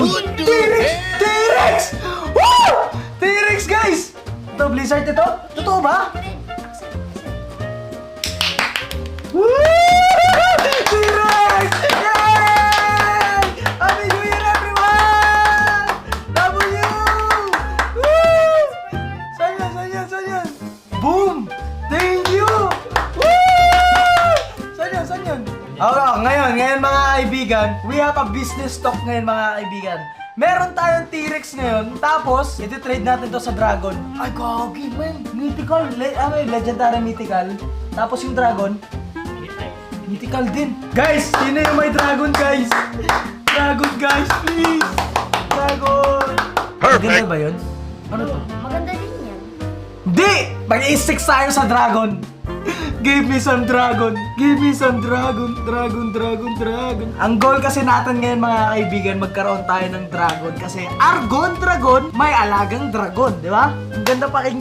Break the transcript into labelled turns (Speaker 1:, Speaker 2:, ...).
Speaker 1: T-Rex! T-Rex! Woo! T-Rex, guys! Ito, Blizzard ito? Totoo ba? Woo! T-Rex! Yay! Happy New Year, everyone! W! Woo! Saan yan? Saan yan? Saan yan? Boom! Okay, ngayon, ngayon mga kaibigan, we have a business talk ngayon mga kaibigan. Meron tayong T-Rex ngayon, tapos, iti-trade natin to sa Dragon. Ay, gagi, man. Mythical, le ano yun, legendary mythical. Tapos yung Dragon, mythical din. Guys, sino yung may Dragon, guys? Dragon, guys, please! Dragon!
Speaker 2: Perfect.
Speaker 1: Maganda ba yun? Ano to?
Speaker 3: Maganda din yan.
Speaker 1: Di! Mag-i-stick tayo sa dragon! Give me some dragon! Give me some dragon! Dragon, dragon, dragon! Ang goal kasi natin ngayon mga kaibigan, magkaroon tayo ng dragon kasi Argon Dragon, may alagang dragon, di ba? Ang ganda pakinggan.